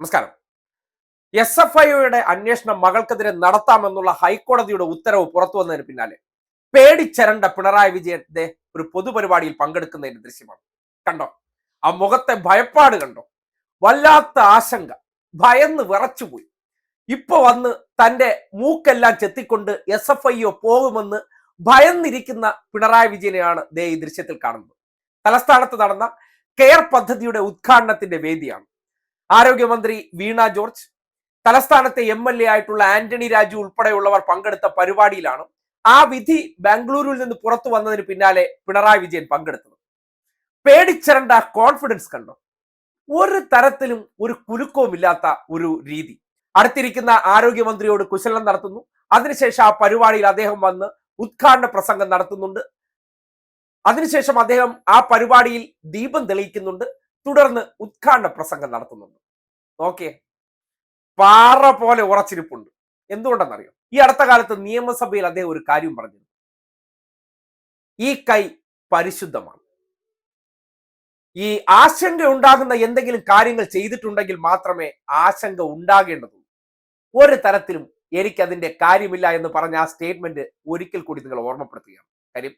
നമസ്കാരം. S F ഐയുടെ അന്വേഷണം മകൾക്കെതിരെ നടത്താമെന്നുള്ള ഹൈക്കോടതിയുടെ ഉത്തരവ് പുറത്തു വന്നതിന് പിന്നാലെ പേടിച്ചരണ്ട പിണറായി വിജയന്റെ ഒരു പൊതുപരിപാടിയിൽ പങ്കെടുക്കുന്നതിന്റെ ദൃശ്യമാണ്. കണ്ടോ? ആ മുഖത്തെ ഭയപ്പാട് കണ്ടോ? വല്ലാത്ത ആശങ്ക. ഭയന്ന് വിറച്ചുപോയി. ഇപ്പൊ വന്ന് തന്റെ മൂക്കെല്ലാം ചെത്തിക്കൊണ്ട് എസ് എഫ് ഐ പോകുമെന്ന് ഭയന്നിരിക്കുന്ന പിണറായി വിജയനെയാണ് ദേ ഈ ദൃശ്യത്തിൽ കാണുന്നത്. തലസ്ഥാനത്ത് നടന്ന കെയർ പദ്ധതിയുടെ ഉദ്ഘാടനത്തിന്റെ വേദിയാണ്. ആരോഗ്യമന്ത്രി വീണ ജോർജ് തലസ്ഥാനത്തെ എം എൽ എ ആയിട്ടുള്ള ആന്റണി രാജു ഉൾപ്പെടെയുള്ളവർ പങ്കെടുത്ത പരിപാടിയിലാണ് ആ വിധി ബാംഗ്ലൂരിൽ നിന്ന് പുറത്തു വന്നതിന് പിന്നാലെ പിണറായി വിജയൻ പങ്കെടുത്തത്. പേടിച്ചിരണ്ട കോൺഫിഡൻസ് കണ്ടോ? ഒരു തരത്തിലും ഒരു കുലുക്കവും ഇല്ലാത്ത ഒരു രീതി. അടുത്തിരിക്കുന്ന ആരോഗ്യമന്ത്രിയോട് കുശലം നടത്തുന്നു. അതിനുശേഷം ആ പരിപാടിയിൽ അദ്ദേഹം വന്ന് ഉദ്ഘാടന പ്രസംഗം നടത്തുന്നുണ്ട്. അതിനുശേഷം അദ്ദേഹം ആ പരിപാടിയിൽ ദീപം തെളിയിക്കുന്നുണ്ട്. തുടർന്ന് ഉദ്ഘാടന പ്രസംഗം നടത്തുന്നുണ്ട്. ഓക്കെ പാറ പോലെ ഉറച്ചിരിപ്പുണ്ട്. എന്തുകൊണ്ടെന്നറിയോ? ഈ അടുത്ത കാലത്ത് നിയമസഭയിൽ അദ്ദേഹം ഒരു കാര്യം പറഞ്ഞു ഈ കൈ പരിശുദ്ധമാണ്. ഈ ആശങ്ക ഉണ്ടാകുന്ന എന്തെങ്കിലും കാര്യങ്ങൾ ചെയ്തിട്ടുണ്ടെങ്കിൽ മാത്രമേ ആശങ്ക ഉണ്ടാകേണ്ടതുള്ളൂ. ഒരു തരത്തിലും എനിക്കതിന്റെ കാര്യമില്ല എന്ന് പറഞ്ഞ ആ സ്റ്റേറ്റ്മെന്റ് ഒരിക്കൽ കൂടി നിങ്ങൾ ഓർമ്മപ്പെടുത്തുകയാണ്. കാര്യം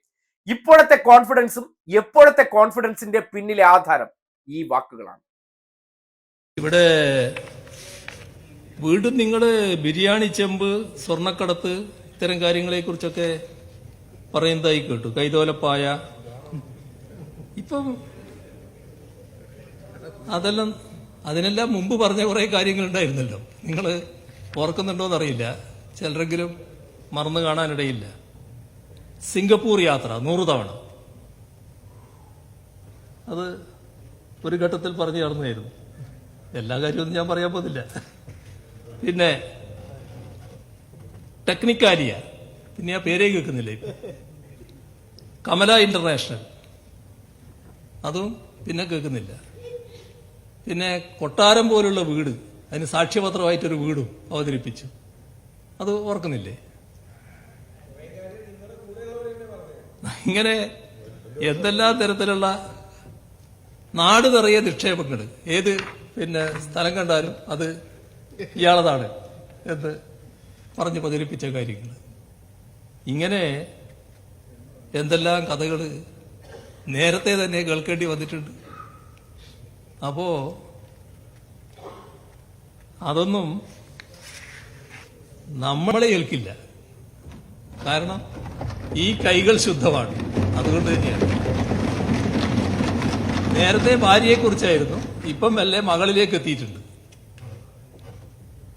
ഇപ്പോഴത്തെ കോൺഫിഡൻസും എപ്പോഴത്തെ കോൺഫിഡൻസിന്റെ പിന്നിലെ ആധാരം ഈ വാക്കുകളാണ്. ഇവിടെ വീണ്ടും നിങ്ങൾ ബിരിയാണി ചെമ്പ് സ്വർണക്കടത്ത് ഇത്തരം കാര്യങ്ങളെ കുറിച്ചൊക്കെ പറയുന്നതായി കേട്ടു. കൈതോലപ്പായ. ഇപ്പം അതെല്ലാം അതിനെല്ലാം മുമ്പ് പറഞ്ഞ കുറെ കാര്യങ്ങളുണ്ടായിരുന്നല്ലോ. നിങ്ങൾ ഓർക്കുന്നുണ്ടോ എന്നറിയില്ല. ചിലരെങ്കിലും മറന്നു കാണാനിടയില്ല. സിംഗപ്പൂർ യാത്ര നൂറ് തവണ. അത് ഒരു ഘട്ടത്തിൽ പറഞ്ഞു നടന്നായിരുന്നു എല്ലാ കാര്യമൊന്നും ഞാൻ പറയാൻ പോകുന്നില്ല. പിന്നെ ടെക്നിക്കാലിയ പിന്നെ ആ പേരേ കേൾക്കുന്നില്ല? ഇപ്പൊ കമല ഇന്റർനാഷണൽ. അതും പിന്നെ കേൾക്കുന്നില്ല. പിന്നെ കൊട്ടാരം പോലുള്ള വീട് അതിന് സാക്ഷ്യപത്രമായിട്ടൊരു വീടും അവതരിപ്പിച്ചു. അത് ഓർക്കുന്നില്ലേ? ഇങ്ങനെ എന്തെല്ലാം തരത്തിലുള്ള നാട് നിറയെ നിക്ഷേപങ്ങൾ. ഏത് പിന്നെ സ്ഥലം കണ്ടാലും അത് ഇയാളതാണ് എന്ന് പറഞ്ഞ് പ്രചരിപ്പിച്ച കാര്യങ്ങൾ. ഇങ്ങനെ എന്തെല്ലാം കഥകൾ നേരത്തെ തന്നെ കേൾക്കേണ്ടി വന്നിട്ടുണ്ട്. അപ്പോ അതൊന്നും നമ്മളെ ഏൽക്കില്ല. കാരണം ഈ കൈകൾ ശുദ്ധമാണ്. അതുകൊണ്ട് തന്നെയാണ്. നേരത്തെ ഭാര്യയെക്കുറിച്ചായിരുന്നു. ഇപ്പം മെല്ലെ മകളിലേക്ക് എത്തിയിട്ടുണ്ട്.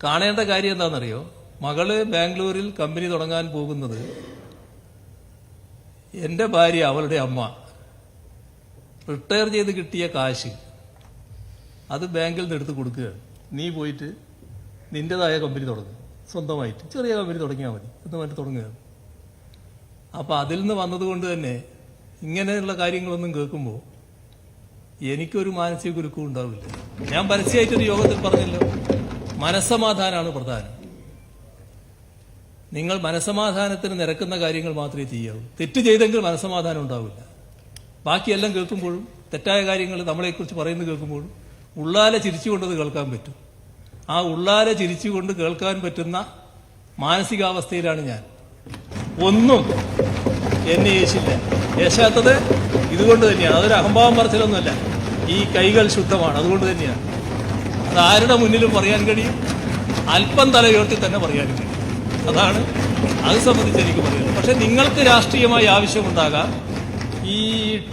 കാണേണ്ട കാര്യം എന്താണെന്നറിയോ? മകൾ ബാംഗ്ലൂരിൽ കമ്പനി തുടങ്ങാൻ പോകുന്നത് എന്റെ ഭാര്യ അവളുടെ അമ്മ. റിട്ടയർ ചെയ്ത് കിട്ടിയ കാശ് അത് ബാങ്കിൽ നിന്ന് എടുത്ത് കൊടുക്കുക നീ പോയിട്ട് നിന്റേതായ കമ്പനി തുടങ്ങും. സ്വന്തമായിട്ട് ചെറിയ കമ്പനി തുടങ്ങിയാൽ മതി. എന്ന് പറഞ്ഞിട്ട് തുടങ്ങുകയാണ്. അപ്പൊ അതിൽ നിന്ന് വന്നതുകൊണ്ട് തന്നെ ഇങ്ങനെയുള്ള കാര്യങ്ങളൊന്നും കേൾക്കുമ്പോൾ എനിക്കൊരു മാനസിക കുരുക്കും ഉണ്ടാവില്ല. ഞാൻ പരസ്യമായിട്ടൊരു യോഗത്തിൽ പറഞ്ഞല്ലോ. മനസ്സമാധാനമാണ് പ്രധാനം. നിങ്ങൾ മനസ്സമാധാനത്തിന് നിരക്കുന്ന കാര്യങ്ങൾ മാത്രമേ ചെയ്യാവൂ. തെറ്റ് ചെയ്തെങ്കിൽ മനസ്സമാധാനം ഉണ്ടാവില്ല. ബാക്കിയെല്ലാം കേൾക്കുമ്പോഴും തെറ്റായ കാര്യങ്ങൾ നമ്മളെക്കുറിച്ച് പറയുന്നത് കേൾക്കുമ്പോഴും ഉള്ളാലെ ചിരിച്ചുകൊണ്ടത് കേൾക്കാൻ പറ്റും. ആ ഉള്ളാലെ ചിരിച്ചുകൊണ്ട് കേൾക്കാൻ പറ്റുന്ന മാനസികാവസ്ഥയിലാണ് ഞാൻ. ഒന്നും എന്നെ യേശില്ല യേശാത്തത് ഇതുകൊണ്ട് തന്നെയാണ്. അതൊരു അഹംഭാവം പറച്ചിലൊന്നുമല്ല. ഈ കൈകൾ ശുദ്ധമാണ്. അതുകൊണ്ട് തന്നെയാണ് അത് ആരുടെ മുന്നിലും പറയാൻ കഴിയും? അല്പം തലയുയർത്തി തന്നെ പറയാനും കഴിയും. അതാണ് അത് സംബന്ധിച്ച് എനിക്ക് പറയുന്നത് പക്ഷെ നിങ്ങൾക്ക് രാഷ്ട്രീയമായി ആവശ്യമുണ്ടാകാം. ഈ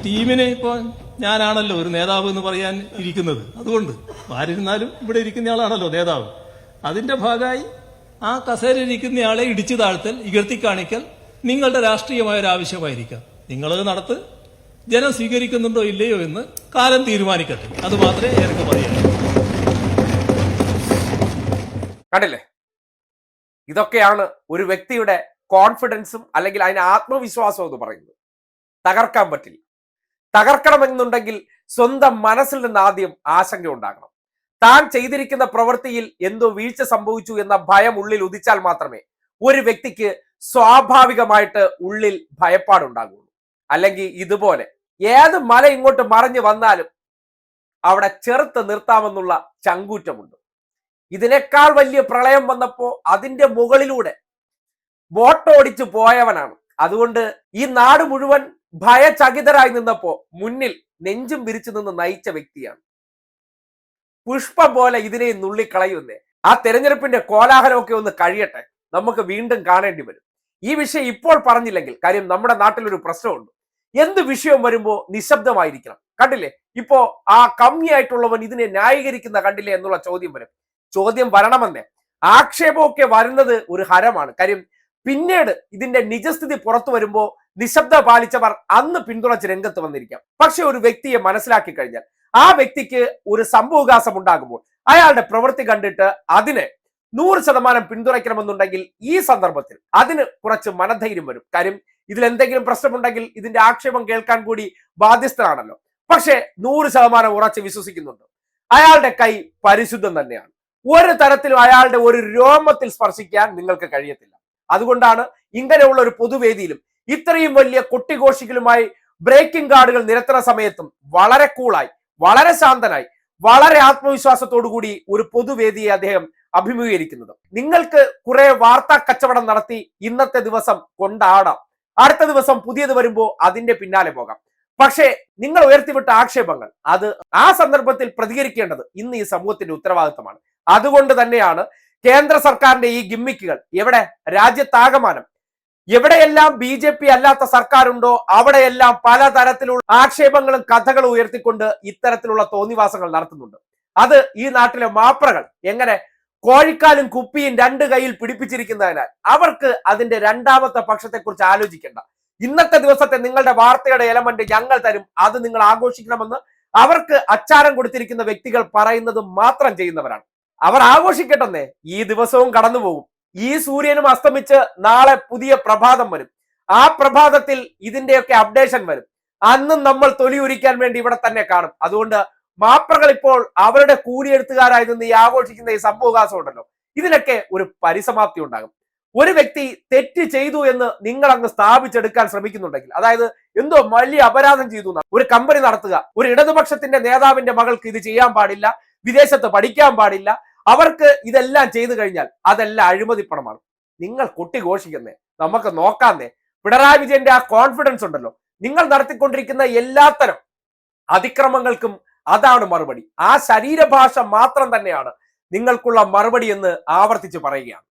ടീമിനെ ഇപ്പോൾ ഞാനാണല്ലോ ഒരു നേതാവ് എന്ന് പറയാൻ ഇരിക്കുന്നത്. അതുകൊണ്ട് ആരിരുന്നാലും ഇവിടെ ഇരിക്കുന്നയാളാണല്ലോ നേതാവ്. അതിന്റെ ഭാഗമായി ആ കസേരയിൽ ഇരിക്കുന്നയാളെ ഇടിച്ചു താഴ്ത്തൽ ഇകഴ്ത്തി കാണിക്കൽ നിങ്ങളുടെ രാഷ്ട്രീയമായ ഒരു ആവശ്യമായിരിക്കാം. നിങ്ങളത് നടത്ത് ജനം സ്വീകരിക്കുന്നുണ്ടോ ഇല്ലയോ എന്ന് കാലം തീരുമാനിക്കട്ടെ. അത് മാത്രമേ എനിക്ക് പറയാൻ കണ്ടില്ലേ? ഇതൊക്കെയാണ് ഒരു വ്യക്തിയുടെ കോൺഫിഡൻസും അല്ലെങ്കിൽ അതിന് ആത്മവിശ്വാസവും എന്ന് പറയുന്നത്. തകർക്കാൻ പറ്റില്ല. തകർക്കണമെന്നുണ്ടെങ്കിൽ സ്വന്തം മനസ്സിൽ നിന്ന് ആദ്യം ആശങ്ക ഉണ്ടാകണം. താൻ ചെയ്തിരിക്കുന്ന പ്രവൃത്തിയിൽ എന്തോ വീഴ്ച സംഭവിച്ചു എന്ന ഭയം ഉള്ളിൽ ഉദിച്ചാൽ മാത്രമേ ഒരു വ്യക്തിക്ക് സ്വാഭാവികമായിട്ട് ഉള്ളിൽ ഭയപ്പാടുണ്ടാകുള്ളൂ. അല്ലെങ്കിൽ ഇതുപോലെ ഏത് മല ഇങ്ങോട്ട് മറിഞ്ഞു വന്നാലും അവിടെ ചെറുത്ത് നിർത്താമെന്നുള്ള ചങ്കൂറ്റമുണ്ട്. ഇതിനേക്കാൾ വലിയ പ്രളയം വന്നപ്പോ അതിന്റെ മുകളിലൂടെ ബോട്ടോടിച്ചു പോയവനാണ്. അതുകൊണ്ട് ഈ നാട് മുഴുവൻ ഭയചകിതരായി നിന്നപ്പോ മുന്നിൽ നെഞ്ചും വിരിച്ചു നിന്ന് നയിച്ച വ്യക്തിയാണ്. പുഷ്പം പോലെ ഇതിനെ നുള്ളിക്കളയുന്നേ. ആ തെരഞ്ഞെടുപ്പിന്റെ കോലാഹലമൊക്കെ ഒന്ന് കഴിയട്ടെ. നമുക്ക് വീണ്ടും കാണേണ്ടി വരും. ഈ വിഷയം ഇപ്പോൾ പറഞ്ഞില്ലെങ്കിൽ കാര്യം നമ്മുടെ നാട്ടിലൊരു പ്രശ്നമുണ്ട്. എന്ത് വിഷയം വരുമ്പോ നിശബ്ദമായിരിക്കണം. കണ്ടില്ലേ? ഇപ്പോ ആ കമ്മിയായിട്ടുള്ളവൻ ഇതിനെ ന്യായീകരിക്കുന്ന കണ്ടില്ലേ എന്നുള്ള ചോദ്യം വരും. ചോദ്യം വരണമെന്നേ. ആക്ഷേപമൊക്കെ വരുന്നത് ഒരു ഹരമാണ്. കാര്യം പിന്നീട് ഇതിന്റെ നിജസ്ഥിതി പുറത്തു വരുമ്പോ നിശബ്ദ പാലിച്ചവർ അന്ന് പിന്തുണച്ച് രംഗത്ത് വന്നിരിക്കാം. പക്ഷെ ഒരു വ്യക്തിയെ മനസ്സിലാക്കി കഴിഞ്ഞാൽ ആ വ്യക്തിക്ക് ഒരു സംഭവകാശം ഉണ്ടാകുമ്പോൾ അയാളുടെ പ്രവൃത്തി കണ്ടിട്ട് അതിനെ നൂറ് ശതമാനം പിന്തുണയ്ക്കണമെന്നുണ്ടെങ്കിൽ ഈ സന്ദർഭത്തിൽ അതിന് കുറച്ച് മനധൈര്യം വരും. കാര്യം ഇതിൽ എന്തെങ്കിലും പ്രശ്നമുണ്ടെങ്കിൽ ഇതിന്റെ ആക്ഷേപം കേൾക്കാൻ കൂടി ബാധ്യസ്ഥനാണല്ലോ. പക്ഷെ നൂറ് ശതമാനം ഉറച്ച് വിശ്വസിക്കുന്നുണ്ട്. അയാളുടെ കൈ പരിശുദ്ധം തന്നെയാണ്. ഒരു തരത്തിലും അയാളുടെ ഒരു രോമത്തിൽ സ്പർശിക്കാൻ നിങ്ങൾക്ക് കഴിയത്തില്ല. അതുകൊണ്ടാണ് ഇങ്ങനെയുള്ള ഒരു പൊതുവേദിയിലും ഇത്രയും വലിയ കൊട്ടിഘോഷികളുമായി ബ്രേക്കിംഗ് കാർഡുകൾ നിരത്തുന്ന സമയത്തും വളരെ കൂളായി വളരെ ശാന്തനായി വളരെ ആത്മവിശ്വാസത്തോടു കൂടി ഒരു പൊതുവേദിയെ അദ്ദേഹം അഭിമുഖീകരിക്കുന്നത്. നിങ്ങൾക്ക് കുറെ വാർത്താ കച്ചവടം നടത്തി ഇന്നത്തെ ദിവസം കൊണ്ടാടാം. അടുത്ത ദിവസം പുതിയത് വരുമ്പോൾ അതിന്റെ പിന്നാലെ പോകാം. പക്ഷേ നിങ്ങൾ ഉയർത്തിവിട്ട ആക്ഷേപങ്ങൾ അത് ആ സന്ദർഭത്തിൽ പ്രതികരിക്കേണ്ടത് ഇന്ന് ഈ സമൂഹത്തിന്റെ ഉത്തരവാദിത്തമാണ്. അതുകൊണ്ട് തന്നെയാണ് കേന്ദ്ര സർക്കാരിന്റെ ഈ ഗിമ്മിക്കുകൾ. എവിടെ? രാജ്യത്താകമാനം. എവിടെയെല്ലാം ബി ജെ പി അല്ലാത്ത സർക്കാരുണ്ടോ അവിടെയെല്ലാം പലതരത്തിലുള്ള ആക്ഷേപങ്ങളും കഥകളും ഉയർത്തിക്കൊണ്ട് ഇത്തരത്തിലുള്ള തോന്നിവാസങ്ങൾ നടത്തുന്നുണ്ട്. അത് ഈ നാട്ടിലെ മാപ്രകൾ എങ്ങനെ കോഴിക്കാലും കുപ്പിയും രണ്ട് കയ്യിൽ പിടിപ്പിച്ചിരിക്കുന്നതിനാൽ അവർക്ക് അതിന്റെ രണ്ടാമത്തെ പക്ഷത്തെക്കുറിച്ച് ആലോചിക്കേണ്ട. ഇന്നത്തെ ദിവസത്തെ നിങ്ങളുടെ വാർത്തയുടെ എലമെന്റ് ഞങ്ങൾ തരും. അത് നിങ്ങൾ ആഘോഷിക്കണമെന്ന് അവർക്ക് അച്ചാരം കൊടുത്തിരിക്കുന്ന വ്യക്തികൾ പറയുന്നത് മാത്രം ചെയ്യുന്നവരാണ്. അവർ ആഘോഷിക്കട്ടെന്നേ ഈ ദിവസവും കടന്നുപോകും. ഈ സൂര്യനും അസ്തമിച്ച് നാളെ പുതിയ പ്രഭാതം വരും. ആ പ്രഭാതത്തിൽ ഇതിന്റെയൊക്കെ അപ്ഡേഷൻ വരും. അന്നും നമ്മൾ തൊലി ഉരിക്കാൻ വേണ്ടി ഇവിടെ തന്നെ കാണും. അതുകൊണ്ട് മാപ്രകൾ ഇപ്പോൾ അവരുടെ കൂലിയെഴുത്തുകാരായി നിന്ന് ഈ ആഘോഷിക്കുന്ന ഈ സംഭവകാശം ഉണ്ടല്ലോ ഇതിനൊക്കെ ഒരു പരിസമാപ്തി ഉണ്ടാകും. ഒരു വ്യക്തി തെറ്റ് ചെയ്തു എന്ന് നിങ്ങൾ അങ്ങ് സ്ഥാപിച്ചെടുക്കാൻ ശ്രമിക്കുന്നുണ്ടെങ്കിൽ അതായത് എന്തോ വലിയ അപരാധം ചെയ്തു ഒരു കമ്പനി നടത്തുക. ഒരു ഇടതുപക്ഷത്തിന്റെ നേതാവിന്റെ മകൾക്ക് ഇത് ചെയ്യാൻ പാടില്ല വിദേശത്ത് പഠിക്കാൻ പാടില്ല അവർക്ക് ഇതെല്ലാം ചെയ്തു കഴിഞ്ഞാൽ അതെല്ലാം അഴിമതി പണമാണ് നിങ്ങൾ കൊട്ടിഘോഷിക്കുന്നേ നമുക്ക് നോക്കാന്നേ. പിണറായി വിജയന്റെ ആ കോൺഫിഡൻസ് ഉണ്ടല്ലോ. നിങ്ങൾ നടത്തിക്കൊണ്ടിരിക്കുന്ന എല്ലാത്തരം അതിക്രമങ്ങൾക്കും അതാണ് മറുപടി. ആ ശരീരഭാഷ മാത്രം തന്നെയാണ് നിങ്ങൾക്കുള്ള മറുപടി എന്ന് ആവർത്തിച്ച് പറയുകയാണ്.